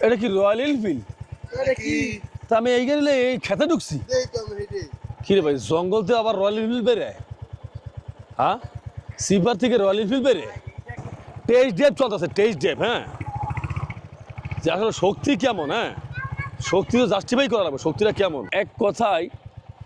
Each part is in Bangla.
এটা কি রয়্যাল এনফিল্ড তা আমি এই গেলে এই খেতে ঢুকছি। এই তো আমি হেঁটে কি রে ভাই জঙ্গল থেকে আবার রয়্যাল এনফিল্ড বেরে হ্যাঁ? সিপার থেকে রয়্যাল এনফিল্ড বেরে টেস্ট ডেপ চলতেছে টেস্ট ডেপ হ্যাঁ? যে আসলে শক্তি কেমন হ্যাঁ? শক্তি তো জাস্টিফাই করা লাগবে শক্তিটা কেমন? এক কথায়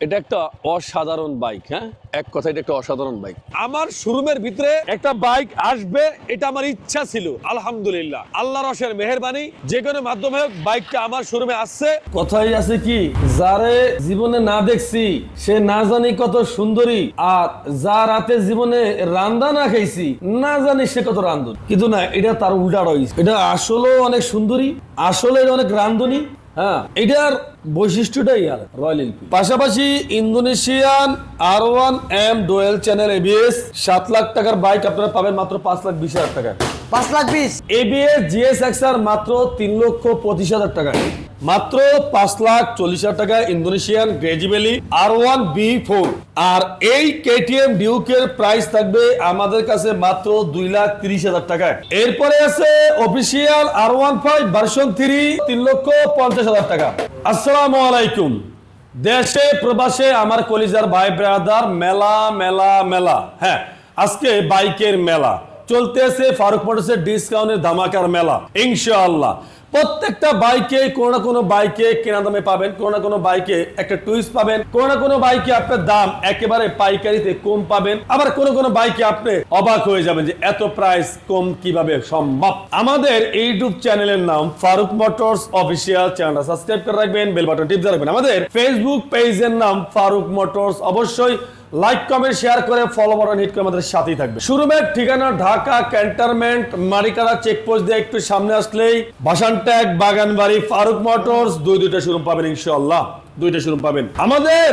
এটা একটা অসাধারণ বাইক হ্যাঁ? এক কথা এটা একটা অসাধারণ বাইক। আমার শোরুমের ভিতরে একটা বাইক আসবে, এটা আমার ইচ্ছা ছিল, আলহামদুলিল্লাহ। আল্লাহ রসের মেহরবানি, যে কোনো মাধ্যমে হোক, বাইকটা আমার শোরুমে আসছে। কথাই আছে কি, যারে জীবনে না দেখছি, সে না জানি কত সুন্দরী, আর যা রাতে জীবনে রান্দা না খাইছি, না জানি সে কত রান্ধন কিন্তু না, এটা তার উল্টা রয়েছে এটা আসলেও অনেক সুন্দরী আসলে অনেক রান্ধনী হ্যাঁ? এটার বৈশিষ্ট্যটাই আর রয়্যাল এনফিল্ড পাশাপাশি Indonesian R one M dual channel ABS সাত লাখ টাকার বাইক আপনারা পাবেন মাত্র পাঁচ লাখ বিশ হাজার টাকা পাঁচ লাখ বিশ? এবিএস জিএস এক্সআর মাত্র তিন লক্ষ পঁচিশ হাজার টাকায়। মাত্র পাঁচ লাখ চল্লিশ হাজার টাকা ইন্দোনেশিয়ান গ্রেজিবেলি আর ওয়ান বি ফোর আর এই কেটিএম ডিউকের প্রাইস থাকবে আমাদের কাছে মাত্র দুই লাখ তিরিশ হাজার টাকায়। এরপরে আছে official R one five version three তিন লক্ষ পঞ্চাশ হাজার টাকা। আসসালামু আলাইকুম। দেশে, প্রবাসে আমার কলিজার ভাই ব্রাদার, মেলা মেলা মেলা। হ্যাঁ আজকে বাইকের মেলা। চলতেছে ফারুক মোটরসের ডিসকাউন্টের ধামাকার মেলা, ইনশাআল্লাহ। প্রত্যেকটা বাইকে কোনো না কোনো বাইকে কেনা দামে পাবেন, কোনো না কোনো বাইকে একটা টুইস্ট পাবেন, কোনো না কোনো বাইকে আপনার দাম একেবারে পাইকারিতে কম পাবেন, আবার কোনো কোনো বাইকে আপনি অবাক হয়ে যাবেন যে এত প্রাইস কম কীভাবে সম্ভব? আমাদের ইউটিউব চ্যানেলের নাম ফারুক মোটরস অফিসিয়াল চ্যানেলটা সাবস্ক্রাইব করে রাখবেন বেল বাটন টিপ রাখবেন। আমাদের ফেসবুক পেজের নাম ফারুক মোটরস। অবশ্যই লাইক কমেন্ট শেয়ার করে ফলো বাটন হিট করে আমাদের সাথেই থাকবে শোরুমের ঠিকানা ঢাকা ক্যান্টনমেন্ট মারিকারা চেকপোস্ট দিয়ে একটু সামনে আসলেই ভাসান ট্যাগ বাগানবাড়ি, ফারুক মোটরস, দুই দুইটা পাবেন দুইটা পাবেন। আমাদের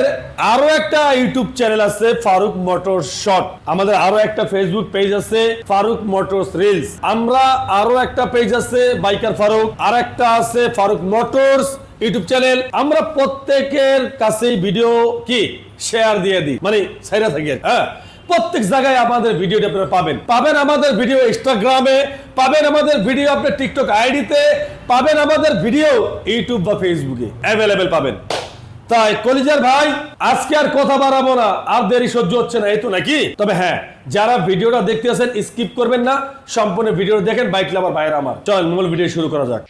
আরও একটা ইউটিউব চ্যানেল আছে, ফারুক মোটরস শর্ট। আমাদের আরও একটা ফেসবুক পেজ আছে, ফারুক মোটরস রিলস আমরা আরও একটা পেজ আছে বাইকার ফারুক। আর একটা আছে, ফারুক মোটরস ইউটিউব চ্যানেল আমরা প্রত্যেকের কাছেই ভিডিও কি? শেয়ার দিয়ে দিই। মানে সাইরা থাকি হ্যাঁ। প্রত্যেক জায়গায় আমাদের ভিডিওটা আপনারা পাবেন। পাবেন আমাদের ভিডিও ইনস্টাগ্রামে পাবেন আমাদের ভিডিও আপনার টিকটক আইডিতে পাবেন আমাদের ভিডিও ইউটিউব বা ফেসবুকে অ্যাভেলেবেল পাবেন। তাই কলিজার ভাই, আজকে আর কথা বাড়াবো না। আর দেরি সহ্য হচ্ছে না, এই নাকি? তবে হ্যাঁ যারা ভিডিওটা দেখতে আছেন স্কিপ করবেন না। সম্পূর্ণ ভিডিও দেখেন বাইক লাভার ভাইয়ের আমার। চল মূল ভিডিও শুরু করা যাক।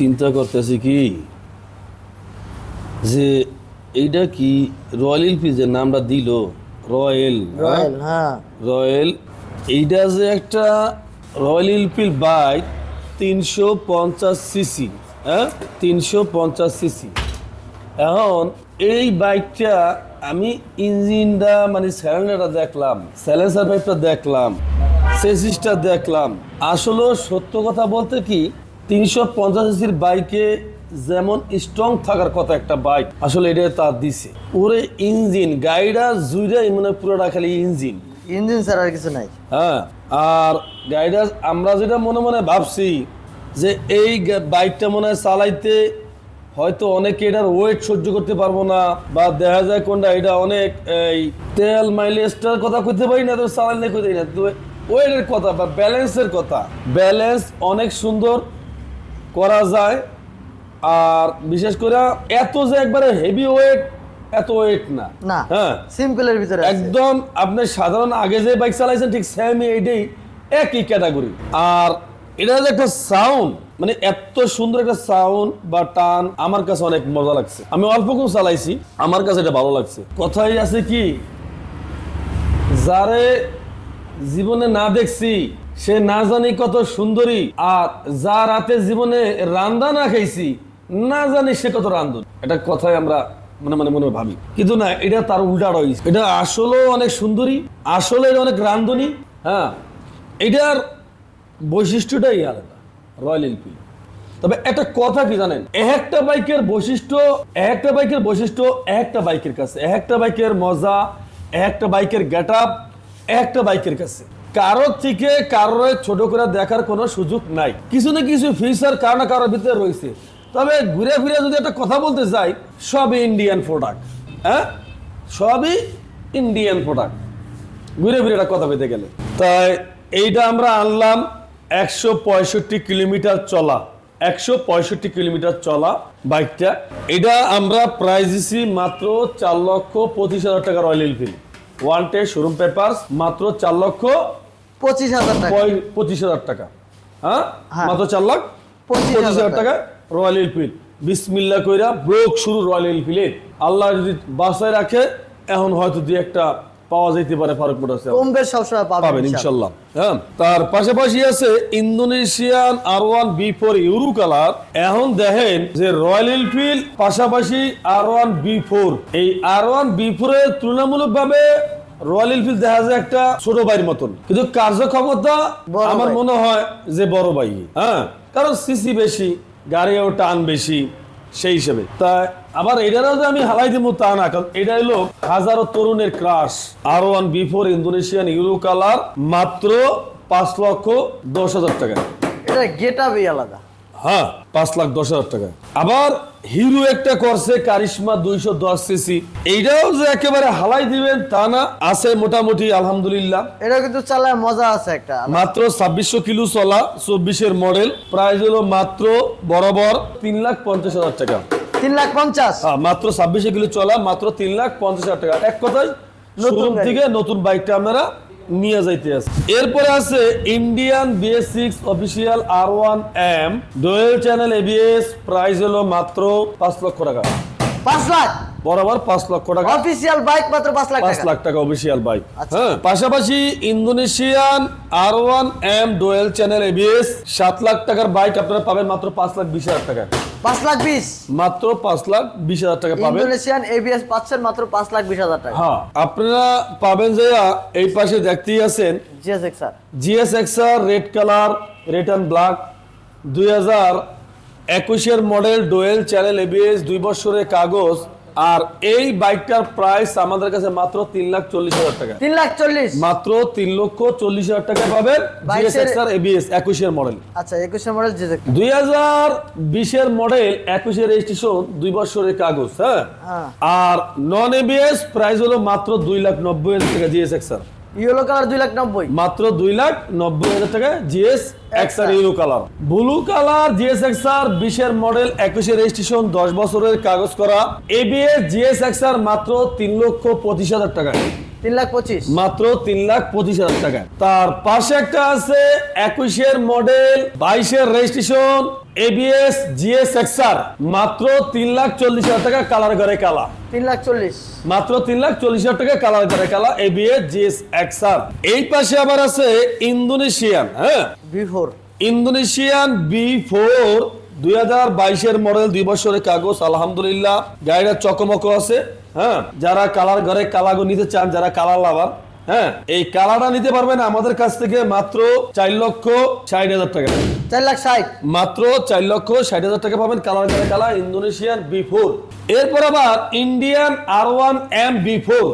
চিন্তা করতেছি কি? যে এইটা কি রয়্যাল যে নামটা দিল? রয়্যাল রয়্যাল হ্যাঁ। রয়্যাল এইটা যে একটা রয়্যাল এনফিল্ড বাইক তিনশো পঞ্চাশ সিসি হ্যাঁ? তিনশো পঞ্চাশ সিসি। এখন এই বাইকটা আমি ইঞ্জিনটা মানে স্যালেন্ডারটা দেখলাম স্যালেন্সার পাইপটা দেখলাম সেসিসটা দেখলাম। আসলে সত্য কথা বলতে কি তিনশো পঞ্চাশ সিসির বাইকে যেমন স্ট্রং থাকার কথা একটা বাইক আসলে এটা তার দিছে। ওরে ইঞ্জিন গাড়িটা জুইরা মানে পুরোটা খালি ইঞ্জিন। ইঞ্জিন ছাড়া আর কিছু নাই। হ্যাঁ আর গাড়িটা আমরা যেটা মনে মনে ভাবছি যে এই বাইকটা মনে হয় চালাইতে হয়তো অনেকে এটার ওয়েট সহ্য করতে পারব না বা দেখা যায় কোনটা এটা অনেক এই তেল মাইলেজটার কথা কইতে পারি না তো চালাইলে কইতে না। তো ওয়েটের কথা বা ব্যালেন্সের কথা ব্যালেন্স অনেক সুন্দর করা যায়। আর বিশেষ করে এত যে একবারে হেভি ওয়েট এত ওয়েট না। না হ্যাঁ। সিম্পলের ভিতরে একদম আপনি সাধারণ আগে যে বাইক চালাইছেন ঠিক সেম এইটাই একই ক্যাটাগরি আর এটা যে একটা সাউন্ড মানে এত সুন্দর একটা সাউন্ড বা টান আমার কাছে অনেক মজা লাগছে। আমি অল্প কম চালাইছি আমার কাছে এটা ভালো লাগছে। কথাই আছে কি যারে জীবনে না দেখছি, সে না জানি কত সুন্দরী, আর যা রাতে জীবনে রান্দা না খাইছি, না জানি সে কত রান্ধন এটা কথাই আমরা মানে মনে মনে ভাবি। কিন্তু না, এটা তার উল্টা রয়েছে এটা আসলেও অনেক সুন্দরী আসলে অনেক রান্ধনী হ্যাঁ? এটার বৈশিষ্ট্যটাই আলাদা রয়্যাল এনফিল্ড তবে একটা কথা কি জানেন? একটা বাইকের বৈশিষ্ট্য, একটা বাইকের বৈশিষ্ট্য, একটা বাইকের কাছে। একটা বাইকের মজা, একটা বাইকের গেট আপ একটা বাইকের কাছে। কারোর থেকে কারোর ছোট করে দেখার কোনো সুযোগ নাই। কিছু না কিছু ফিচার কারও না কারোর ভিতরে রয়েছে। তবে ঘুরে ফিরে যদি একটা কথা বলতে চাই সবই ইন্ডিয়ান প্রোডাক্ট হ্যাঁ? সবই ইন্ডিয়ান প্রোডাক্ট ঘুরে ফিরে একটা কথা পেতে গেলে। তাই এইটা আমরা আনলাম একশো পঁয়ষট্টি কিলোমিটার চলা। একশো পঁয়ষট্টি কিলোমিটার চলা বাইকটা। এটা আমরা প্রাইস দিছি মাত্র চার লক্ষ পঁচিশ হাজার টাকা Royal Enfield one showroom paper মাত্র চার লক্ষ পঁচিশ হাজার পঁচিশ হাজার টাকা। হ্যাঁ? হ্যাঁ। মাত্র চার লাখ পঁচিশ হাজার টাকা। রয়্যাল এনফিল্ড বিসমিল্লা কইরা ব্রোক শুরু রয়্যাল এনফিল্ডের আল্লাহ যদি বাসায় রাখে এখন হয়তো দুই একটা পাওয়া যেতে পারে ফারুক মোটরসে কম বেশ সবসময় পাবেন ইনশাল্লাহ। হ্যাঁ তার পাশাপাশি আছে Indonesian R one B four euro colour. এখন দেখেন যে রয়্যাল এনফিল্ড পাশাপাশি আর ওয়ান বি ফোর এই আর ওয়ান বি ফোর এর তুলনামূলক ভাবে রয়্যাল এনফিল্ড দেখা যায় একটা ছোট ভাইয়ের মতন। কিন্তু কার্যক্ষমতা আমার মনে হয় যে বড় ভাই। হ্যাঁ কারণ সিসি বেশি গাড়িও টান বেশি। সেই হিসেবে। তা আবার এটারও যে আমি হালাই দিব তা না, কারণ এটা হলো হাজারো তরুণের crush. R one B four Indonesian euro colour মাত্র পাঁচ লক্ষ দশ হাজার টাকা। এটা গেট আপই আলাদা। হ্যাঁ পাঁচ লাখ দশ হাজার টাকা। আবার হিরো একটা করছে কারিশমা দুইশো দশ সিসি এইটাও যে একেবারে হালাই দিবেন তা না আছে মোটামুটি আলহামদুলিল্লাহ। এটা কিন্তু চালায় মজা আছে একটা। মাত্র ছাব্বিশশো কিলো চলা চব্বিশের মডেল প্রাইস হলো মাত্র বরাবর তিন লাখ পঞ্চাশ হাজার টাকা। তিন লাখ পঞ্চাশ? হ্যাঁ, মাত্র ছাব্বিশে কিলো চলা মাত্র তিন লাখ পঞ্চাশ হাজার টাকা। এক কথায় নতুন থেকে নতুন বাইকটা আপনারা নিয়ে যাইতে আছে। এরপরে আছে Indian BS six official R one M dual channel ABS price হলো মাত্র পাঁচ লক্ষ টাকা। পাঁচ লাখ? বরাবর পাঁচ লক্ষ টাকা। অফিসিয়াল বাইক মাত্র পাঁচ লাখ পাঁচ লাখ টাকা অফিসিয়াল বাইক আচ্ছা। হ্যাঁ পাশাপাশি Indonesian R one M dual channel ABS সাত লাখ টাকার বাইক আপনারা পাবেন মাত্র পাঁচ লাখ বিশ হাজার টাকা পাঁচ লাখ বিশ? মাত্র পাঁচ লাখ বিশ হাজার টাকা পাবেন। ইন্দোনেশিয়ান এবিএস পাচ্ছেন মাত্র পাঁচ লাখ বিশ হাজার টাকা। হ্যাঁ আপনারা পাবেন যে এই পাশে দেখতেই আছেন GSX sir GS XR red colour red and black দুই হাজার একুশের মডেল ডোয়েল চ্যানেল এবিএস দুই বছরের কাগজ। আর এই বাইকটার প্রাইস আমাদের কাছে মাত্র তিন লাখ চল্লিশ হাজার টাকা। তিন লাখ চল্লিশ? মাত্র তিন লক্ষ চল্লিশ হাজার টাকা পাবেন এবিএস একুশের মডেল আচ্ছা একুশের মডেল জিএসএক্স দুই হাজার বিশের মডেল একুশের রেজিস্ট্রেশন দুই বছরের কাগজ হ্যাঁ? হ্যাঁ। আর নন এবিএস প্রাইস হলো মাত্র দুই লাখ নব্বই হাজার টাকা জিএস এক্সার ইয়েলো কালার দুই লাখ নব্বই। মাত্র দুই লাখ নব্বই হাজার টাকা GS XR yellow colour. Blue colour GS XR বিশের মডেল একুশে রেজিস্ট্রেশন দশ বছরের কাগজ করা। এবিএস জিএস এক্সআর মাত্র তিন লক্ষ পঁচিশ হাজার টাকা। তিন লাখ পঁচিশ। মাত্র তিন লাখ পঁচিশ হাজার টাকা। তার পাশে একটা আছে একুশের মডেল বাইশের রেজিস্ট্রেশন এবিএস জিএস এক্সার মাত্র তিন লাখ চল্লিশ হাজার টাকা কালার করে কালা তিন লাখ চল্লিশ। মাত্র তিন লাখ চল্লিশ হাজার টাকা কালার করে কালা এবিএস জিএস এক্সার এই পাশে আবার আছে ইন্দোনেশিয়ান হ্যাঁ? V four. Indonesian B four দুই হাজার বাইশের মডেল দুই বছরের কাগজ আলহামদুলিল্লাহ। গাড়িটা চকমক আছে। হ্যাঁ যারা কালার ঘরে কালাগো নিতে চান যারা কালার লাভার হ্যাঁ এই কালারটা নিতে পারবেন আমাদের কাছ থেকে মাত্র চার লক্ষ ষাট হাজার টাকা। চার লাখ ষাট। মাত্র চার লক্ষ ষাট হাজার টাকা পাবেন কালার ঘরে কালা ইন্দোনেশিয়ান বি ফোর। এরপর আবার Indian R one M B four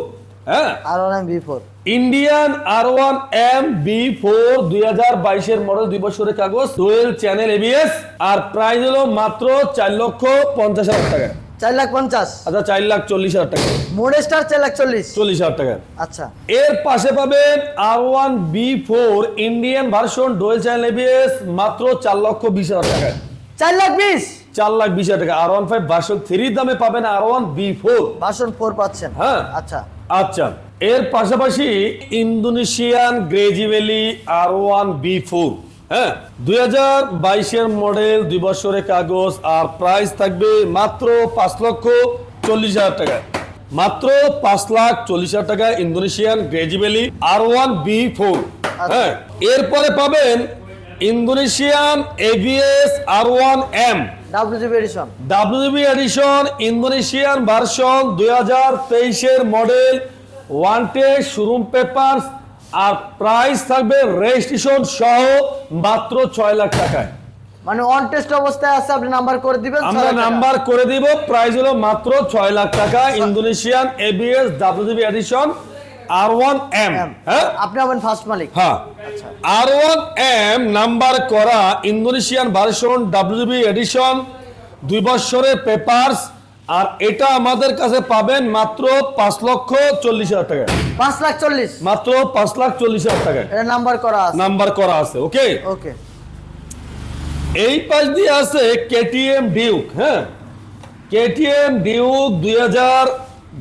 হ্যাঁ। R one V four. Indian R one M B four দুই হাজার বাইশের মডেল দুই বছরের কাগজ ডুয়েল চ্যানেল এবিএস আর প্রাইস হলো মাত্র চার লক্ষ পঞ্চাশ হাজার টাকা। চার লাখ পঞ্চাশ। আচ্ছা চার লাখ চল্লিশ হাজার টাকা। মোড়ে স্টার চার লাখ চল্লিশ। চল্লিশ হাজার টাকা। আচ্ছা। এর পাশে পাবেন R one B four Indian version dual channel ABS মাত্র চার লক্ষ বিশ হাজার টাকা। চার লাখ বিশ। চার লাখ বিশ হাজার টাকা। আর ওয়ান ফাইভ ভার্সন থ্রির দামে পাবেন R one B four version four পাচ্ছেন। হ্যাঁ। আচ্ছা। আচ্ছা। এর পাশাপাশি ইন্দোনেশিয়ান গ্রেজিভ্যালি আর ওয়ান বি ফোর হ্যাঁ দুই হাজার বাইশের মডেল দুই বছরের কাগজ আর প্রাইস থাকবে মাত্র পাঁচ লক্ষ চল্লিশ হাজার টাকা মাত্র পাঁচ লাখ চল্লিশ হাজার টাকা ইন্দোনেশিয়ান গ্রেজিভ্যালি আর ওয়ান বি ফোর হ্যাঁ এরপরে পাবেন Indonesian ABS R one M W G B edition W B edition Indonesian version দুই হাজার তেইশের মডেল ওয়ান টে শোরুম পেপার আর প্রাইস থাকবে রেজিস্ট্রেশন সহ মাত্র ছয় লাখ টাকায়। মানে অন টেস্ট অবস্থায় আছে আপনি নাম্বার করে দিবেন আমরা নাম্বার করে দিব প্রাইস হলো মাত্র ছয় লাখ টাকা Indonesian ABS W B edition R one M M. হ্যাঁ? আপনি হবেন ফার্স্ট মালিক। হ্যাঁ। আর ওয়ান এম নাম্বার করা Indonesian version W B edition দুই বছরের পেপারস আর এটা আমাদের কাছে পাবেন মাত্র পাঁচ লক্ষ চল্লিশ হাজার টাকা পাঁচ লাখ চল্লিশ। মাত্র পাঁচ লাখ চল্লিশ হাজার এটা নাম্বার করা আছে। নাম্বার করা আছে ওকে? ওকে। এই পাশ দিয়ে আছে কেটিএম ডিউক হ্যাঁ? কেটিএম ডিউক দুই হাজার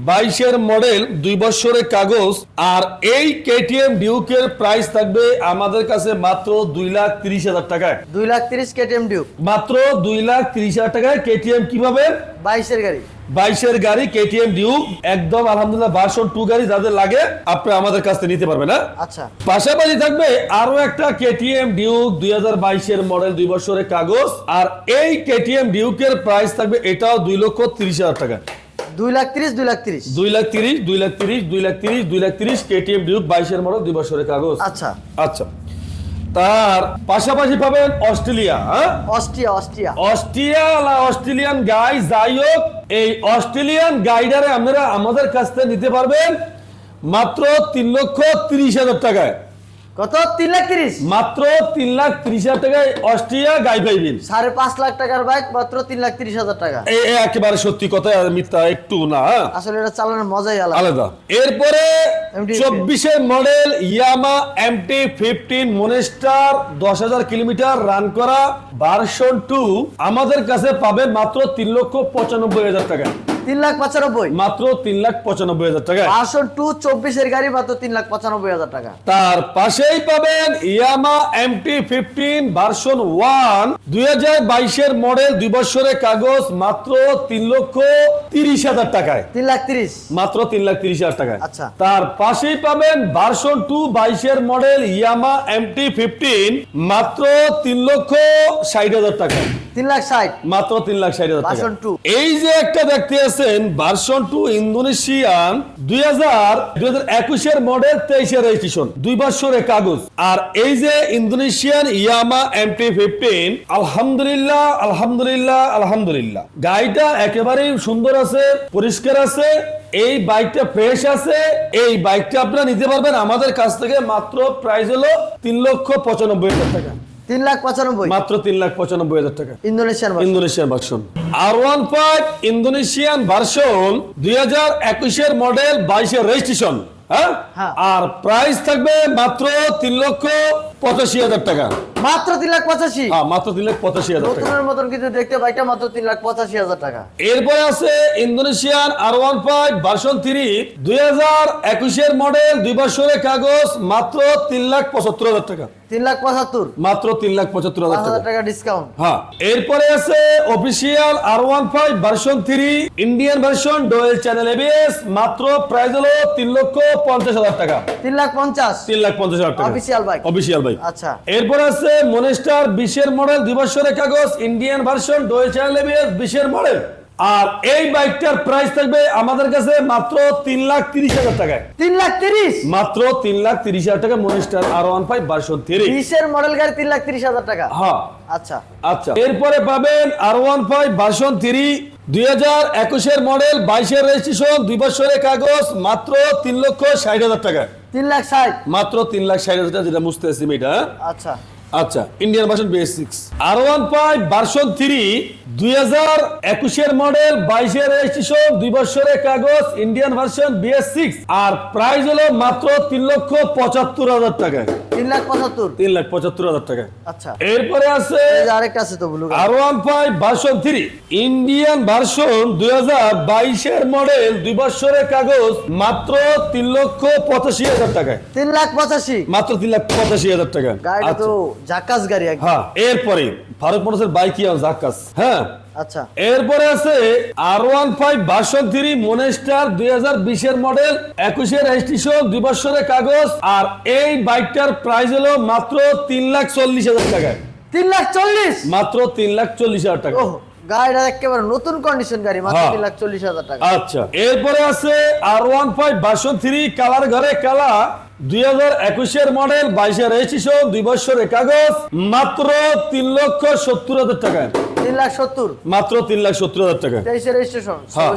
বাইশের মডেল দুই বছরের কাগজ আর এই কেটিএম ডিউকের প্রাইস থাকবে আমাদের কাছে মাত্র দুই লাখ তিরিশ হাজার টাকায়। দুই লাখ তিরিশ কেটিএম ডিউক। মাত্র দুই লাখ তিরিশ হাজার টাকায় কেটিএম কীভাবে? বাইশের গাড়ি। বাইশের গাড়ি কেটিএম ডিউক একদম আলহামদুলিল্লাহ ভার্সন টু গাড়ি যাদের লাগে আপনি আমাদের কাছ থেকে নিতে পারবেন হ্যাঁ? আচ্ছা। পাশাপাশি থাকবে আরও একটা কেটিএম ডিউক দুই হাজার বাইশের মডেল দুই বছরের কাগজ আর এই কেটিএম ডিউকের প্রাইস থাকবে এটাও দুই লক্ষ তিরিশ হাজার টাকা। দুই লাখ তিরিশ দুই লাখ তিরিশ। দুই লাখ তিরিশ দুই লাখ তিরিশ দুই লাখ তিরিশ দুই লাখ তিরিশ কেটিএম ডিউক বাইশের মডেল দুই বছরের কাগজ। আচ্ছা। আচ্ছা। তার পাশাপাশি পাবেন অস্ট্রেলিয়া হ্যাঁ? Austria Austria. Austria Australian guy যাই হোক এই অস্ট্রেলিয়ান গাইডারে আপনারা আমাদের কাছ থেকে নিতে পারবেন মাত্র তিন লক্ষ তিরিশ হাজার টাকায়। কত? তিন লাখ তিরিশ। মাত্র তিন লাখ তিরিশ হাজার টাকায় অস্ট্রিয়া গাই পাইবেন। সাড়ে পাঁচ লাখ টাকার বাইক মাত্র তিন লাখ তিরিশ হাজার টাকা। একেবারে সত্যি কথা মিথ্যা একটু না হ্যাঁ? আসলে এটা চালানোর মজাই আলাদা। আলাদা। এরপরে চব্বিশের model Yamaha MT fifteen monster দশ হাজার কিলোমিটার রান করা ভার্সন টু আমাদের কাছে পাবেন মাত্র তিন লক্ষ পঁচানব্বই হাজার টাকা। তিন লাখ পঁচানব্বই। মাত্র তিন লাখ পঁচানব্বই হাজার টাকা পাঁচশো টু চব্বিশের গাড়ি মাত্র তিন লাখ পঁচানব্বই হাজার টাকা। তার পাশেই পাবেন Yamaha MT fifteen version one. দুই হাজার বাইশের মডেল দুই বছরের কাগজ মাত্র তিন লক্ষ তিরিশ হাজার টাকায়। তিন লাখ তিরিশ। মাত্র তিন লাখ তিরিশ হাজার টাকায়। আচ্ছা। তার পাশেই পাবেন ভার্সন টু বাইশের মডেল ইয়ামা এমটি ফিফটিন মাত্র তিন লক্ষ ষাট হাজার টাকায়। তিন লাখ ষাট। মাত্র তিন লাখ ষাট হাজার Version two। এই যে একটা দেখতে আছেন ভার্সন টু ইন্দোনেশিয়ান দুই হাজার দুই হাজার একুশের মডেল তেইশের রেজিস্ট্রেশন দুই বছরের কাগজ। আর এই যে ইন্দোনেশিয়ান ইয়ামা এমটি ফিফটিন আলহামদুলিল্লাহ আলহামদুলিল্লাহ আলহামদুলিল্লাহ। গাড়িটা একেবারেই সুন্দর আছে পরিষ্কার আছে এই বাইকটা ফ্রেশ আছে এই বাইকটা আপনারা নিতে পারবেন। আমাদের কাছ থেকে মাত্র প্রাইস হলো তিন লক্ষ পঁচানব্বই হাজার টাকা। তিন লাখ পঁচানব্বই। মাত্র তিন লাখ পঁচানব্বই হাজার টাকা। Indonesian Indonesian version R one five Indonesian version দুই হাজার একুশের মডেল বাইশের রেজিস্ট্রেশন হ্যাঁ? হ্যাঁ। আর প্রাইস থাকবে মাত্র তিন লক্ষ পঁচাশি হাজার টাকা। মাত্র তিন লাখ পঁচাশি? হ্যাঁ মাত্র তিন লাখ পঁচাশি হাজার নতুনের মতন কিছু দেখতে বাইকটা মাত্র তিন লাখ পঁচাশি হাজার টাকা। এরপরে আছে Indonesian R one five version three দুই হাজার একুশের মডেল দুই বছরের কাগজ মাত্র তিন লাখ পঁচাত্তর হাজার টাকা। তিন লাখ পঁচাত্তর? মাত্র তিন লাখ পঁচাত্তর হাজার টাকা। ডিসকাউন্ট হ্যাঁ এরপরে আছে official R one five version three Indian version dual channel ABS মাত্র প্রাইস হলো তিন লক্ষ পঞ্চাশ হাজার টাকা। তিন লাখ পঞ্চাশ? তিন লাখ পঞ্চাশ হাজার টাকা। Official bike। অফিসিয়াল বাইক আচ্ছা। এরপর আছে মনেস্টার বিশের মডেল দুই বছরের কাগজ ইন্ডিয়ান ভার্সন বিশের মডেল। আর এই বাইকটার প্রাইস থাকবে আমাদের কাছে মাত্র তিন লাখ তিরিশ হাজার টাকায়। তিন লাখ তিরিশ? মাত্র তিন লাখ তিরিশ হাজার টাকা Monster R one five version three বিশের মডেল গাড়ি তিন লাখ তিরিশ হাজার টাকা? হ্যাঁ। আচ্ছা। আচ্ছা। এরপরে পাবেন R one five version three দুই হাজার একুশের মডেল বাইশের রেজিস্ট্রেশন দুই বছরের কাগজ মাত্র তিন লক্ষ ষাট হাজার টাকা তিন লাখ ষাট মাত্র তিন লাখ ষাট হাজার যেটা আসছি এটা হ্যাঁ? আচ্ছা আচ্ছা Indian version BS six R one five version three দুই হাজার একুশের মডেল বাইশের রেজিস্ট্রেশন দুই বছরের কাগজ ইন্ডিয়ান ভার্সন বিএস সিক্স আর প্রাইস হলো মাত্র তিন লক্ষ পঁচাত্তর হাজার টাকা। তিন লাখ পঁচাত্তর। তিন লাখ পঁচাত্তর হাজার টাকা। আচ্ছা। এরপরে আছে আরেকটা আছে তো blue R one five version three Indian version দুই হাজার বাইশের মডেল দুই বছরের কাগজ মাত্র তিন লক্ষ পঁচাশি হাজার টাকায়। তিন লাখ পঁচাশি। মাত্র তিন লাখ পঁচাশি হাজার টাকা। আচ্ছা। তো জাকাস গাড়ি হ্যাঁ এরপরে ফারুক মোটরসের বাইক ইয়ান জাকাস হ্যাঁ। আচ্ছা। এরপরে আছে R one five version three Monster দুই হাজার বিশের মডেল একুশের রেজিস্ট্রেশন দুই বছরের কাগজ আর এই বাইকটার প্রাইস হলো মাত্র তিন লাখ চল্লিশ হাজার টাকায় তিন লাখ চল্লিশ? মাত্র তিন লাখ চল্লিশ হাজার টাকা। গাড়িটা একেবারে নতুন কন্ডিশন গাড়ি মাত্র হ্যাঁ। তিন লাখ চল্লিশ হাজার টাকা। আচ্ছা এরপরে আছে R one five version three colour ঘরে কালা দুই হাজার একুশের মডেল বাইশের রেজিস্ট্রেশন দুই বছরের কাগজ মাত্র তিন লক্ষ সত্তর হাজার টাকায় তিন লাখ সত্তর। মাত্র তিন লাখ সত্তর হাজার টাকা। রেজিস্ট্রেশন হ্যাঁ।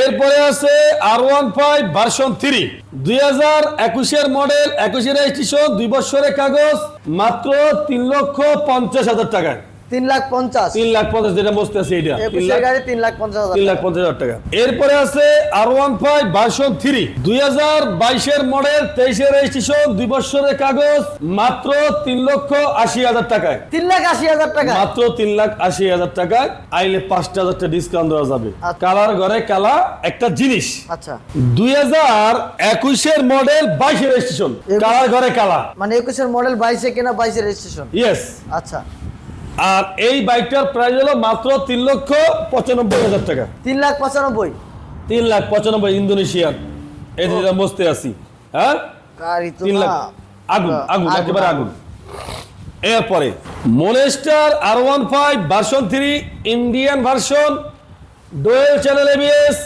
এরপরে আছে R one five version three. দুই হাজার একুশের মডেল একুশের রেজিস্ট্রেশন দুই বছরের কাগজ মাত্র তিন লক্ষ পঞ্চাশ হাজার টাকায়। তিন লাখ পঞ্চাশ। তিন লাখ পঞ্চাশ যেটা বসতে আছে এটা তিন লাখ পঞ্চাশ তিন লাখ পঞ্চাশ হাজার টাকা। এরপরে আছে R one five version three দুই হাজার বাইশের মডেল তেইশের রেজিস্ট্রেশন দুই বছরের কাগজ মাত্র তিন লক্ষ আশি হাজার টাকায়। তিন লাখ আশি হাজার টাকা। মাত্র তিন লাখ আশি হাজার টাকায়। আইলে পাঁচটা হাজার টাকা ডিসকাউন্ট দেওয়া যাবে। আচ্ছা। কালার ঘরে কালা একটা জিনিস। আচ্ছা। দুই হাজার একুশের মডেল বাইশের রেজিস্ট্রেশন কালার ঘরে কালা। মানে একুশের মডেল বাইশে কেনা বাইশের রেজিস্ট্রেশন ইয়েস আচ্ছা। আর এই বাইকটার প্রাইস হলো মাত্র তিন লক্ষ পঁচানব্বই হাজার টাকা। তিন লাখ পঁচানব্বই। তিন লাখ পঁচানব্বই ইন্দোনেশিয়ান। এই যেটা বসতে আছি। হ্যাঁ? তিন লাখ। আগুন আগুন একেবারে আগুন। এরপরে Monster R one five version three Indian version dual channel ABS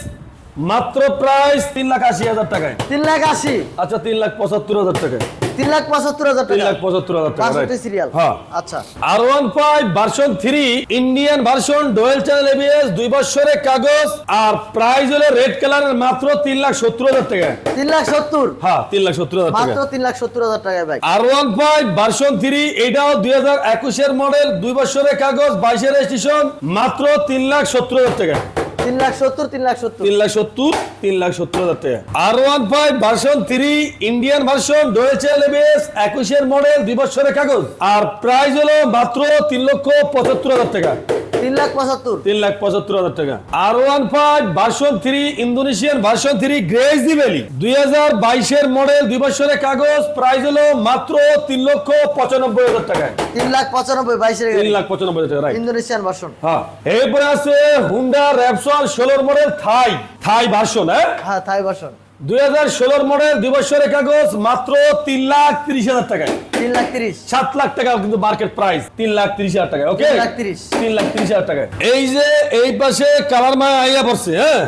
মাত্র প্রাইস তিন লাখ আশি হাজার টাকায়। তিন লাখ আশি। আচ্ছা তিন লাখ পঁচাত্তর হাজার টাকায়। তিন লাখ পঁচাত্তর হাজার তিন লাখ পঁচাত্তর হাজার টাকা সিরিয়াল হ্যাঁ। আচ্ছা। R one five version three Indian version dual channel ABS দুই বছরের কাগজ আর প্রাইস হলো রেড কালারের মাত্র তিন লাখ সত্তর হাজার টাকা। তিন লাখ সত্তর? হ্যাঁ তিন লাখ সত্তর হাজার মাত্র তিন লাখ সত্তর হাজার bike R one five version three এটাও দুই হাজার একুশের মডেল দুই বছরের কাগজ বাইশের রেজিস্ট্রেশন মাত্র তিন লাখ সত্তর হাজার টাকা। তিন লাখ সত্তর তিন লাখ সত্তর। তিন লাখ সত্তর তিন লাখ সত্তর হাজার টাকা। R one five version three Indian version dual channel ABS একুশের মডেল দুই বছরের কাগজ। আর প্রাইস হলো মাত্র তিন লক্ষ পঁচাত্তর হাজার টাকা। তিন লাখ পঁচাত্তর। তিন লাখ পঁচাত্তর হাজার টাকা। R one five version three Indonesian version three grace দিবেলি দুই হাজার বাইশের মডেল দুই বছরের কাগজ প্রাইস হলো মাত্র তিন লক্ষ পঁচানব্বই হাজার টাকায় তিন লাখ পঁচানব্বই বাইশের তিন লাখ পঁচানব্বই হাজার টাকা ইন্দোনেশিয়ান ভার্সন হ্যাঁ এরপরে আছে হুন্ডা র্যাপসন ষোলোর মডেল থাই থাই ভার্সন হ্যাঁ? হ্যাঁ থাই ভার্সন দুই হাজার ষোলোর মডেল দুই বছরের কাগজ মাত্র তিন লাখ তিরিশ হাজার টাকায়। তিন লাখ তিরিশ। সাত লাখ টাকা কিন্তু মার্কেট প্রাইস তিন লাখ তিরিশ হাজার টাকা ওকে তিন লাখ তিরিশ। তিন লাখ তিরিশ হাজার টাকা এই যে এই পাশে কালার মায় আইয়া পড়ছে হ্যাঁ?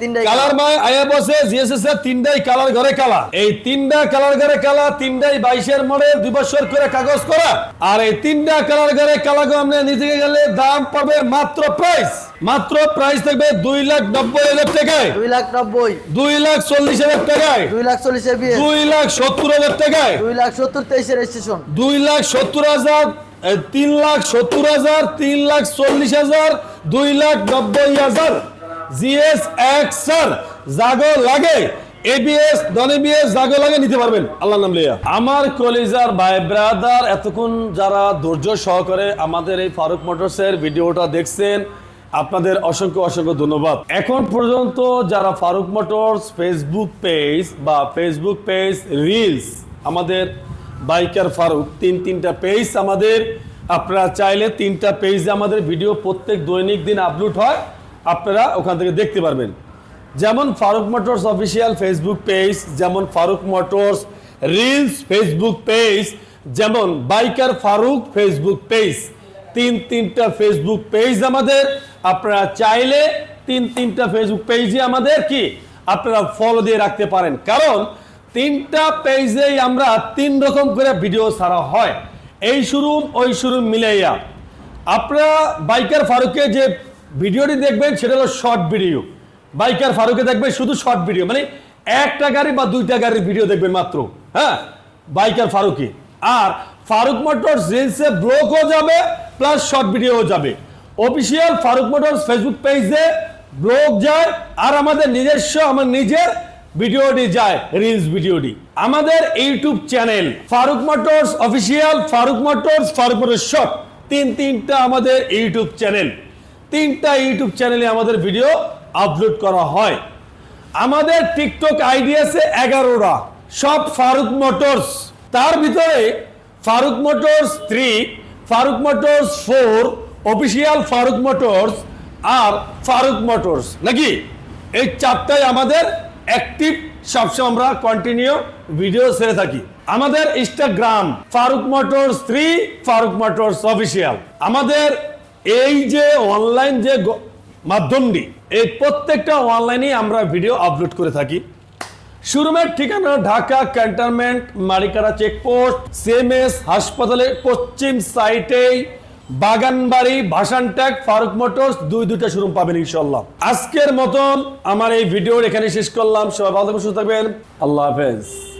তিনটাই কালার মায় আয়া বসে জিএসএস এর তিনটাই কালার ঘরে কালা। এই তিনটা কালার ঘরে কালা তিনটাই বাইশের মডেল দুই বছর করে কাগজ করা। আর এই তিনটা কালার ঘরে কালা গো আপনি নিতে গেলে দাম পাবে মাত্র প্রাইস মাত্র প্রাইস থাকবে দুই লাখ নব্বই হাজার টাকায়। দুই লাখ নব্বই। দুই লাখ চল্লিশ হাজার টাকায়। দুই লাখ চল্লিশের বিয়ে। দুই লাখ সত্তর হাজার টাকায়। দুই লাখ সত্তর তেইশের রেজিস্ট্রেশন দুই লাখ সত্তর হাজার তিন লাখ সত্তর হাজার তিন লাখ চল্লিশ হাজার দুই লাখ নব্বই হাজার। জিএস এক্স স্যার জাগো লাগে। এবিএস নন এবিএস জাগো লাগে নিতে পারবেন। আল্লাহ নাম লিয়া। আমার কলিজার ভাই ব্রাদার এতক্ষণ যারা ধৈর্য সহকারে আমাদের এই ফারুক মোটরসের ভিডিওটা দেখছেন আপনাদের অসংখ্য অসংখ্য ধন্যবাদ। এখন পর্যন্ত যারা ফারুক মোটরস ফেসবুক পেজ বা ফেসবুক পেজ রিলস, আমাদের বাইকার ফারুক, তিন তিনটা পেজ আমাদের। আপনারা চাইলে তিনটা পেজে আমাদের ভিডিও প্রত্যেক দৈনিক দিন আপলোড হয়, আপনারা ওখান থেকে দেখতে পারবেন। যেমন Faruk Motors official Facebook page, যেমন Faruk Motors reels Facebook page, যেমন বাইকার ফারুক ফেসবুক পেজ। তিন তিনটা ফেসবুক পেজ আমাদের। আপনারা চাইলে তিন তিনটা ফেসবুক পেজে আমাদের কি আপনারা ফলো দিয়ে রাখতে পারেন। কারণ তিনটা পেজেই আমরা তিন রকম করে ভিডিও ছাড়া হয়। এই শুরুম, ওই শুরুম মিলাইয়া। আপনারা বাইকার ফারুকে যে ভিডিওটি দেখবেন, সেটা হলো শর্ট ভিডিও বাইকার ফারুকে দেখবেন, শুধু শর্ট ভিডিও মানে একটা গাড়ি বা দুইটা গাড়ির ভিডিও দেখবেন মাত্র। হ্যাঁ? বাইকার ফারুকে আর ফারুক মোটরস, রিলসে ব্লগও যাবে প্লাস শর্ট ভিডিও যাবে। অফিসিয়াল ফারুক মোটরস ফেসবুক পেজে ব্লগ যায় আর আমাদের নিজস্ব, আমার নিজের ভিডিওটি যায় রিলস ভিডিওটি। আমাদের YouTube channel Faruk Motors official Faruk Motors Faruk Motors shop তিন, তিনটা আমাদের ইউটিউব চ্যানেল। তিনটা ইউটিউব চ্যানেলে আমাদের ভিডিও আপলোড করা হয়। আমাদের টিকটক আইডি আছে এগারোটা। সব ফারুক মোটরস তার ভিতরে Faruk Motors three Faruk Motors four official Faruk Motors আর ফারুক মোটরস নাকি? এই চারটাই আমাদের অ্যাক্টিভ সবসময় আমরা কন্টিনিউ ভিডিও ছেড়ে থাকি। আমাদের Instagram Faruk Motors three Faruk Motors official আমাদের এই যে অনলাইন যে মাধ্যমটি, এই প্রত্যেকটা অনলাইনে আমরা ভিডিও আপলোড করে থাকি। শোরুমের ঠিকানা ঢাকা ক্যান্টনমেন্ট মারিকারা চেকপোস্ট সিএমএস হাসপাতালের পশ্চিম সাইটে বাগানবাড়ি ভাসান ট্যাগ ফারুক মোটরস, দুই দুইটা শোরুম পাবেন ইনশাল্লাহ আজকের মতন আমার এই ভিডিওর এখানে শেষ করলাম। সবাই ভালো থাকবেন, সুস্থ থাকবেন। আল্লাহ হাফেজ।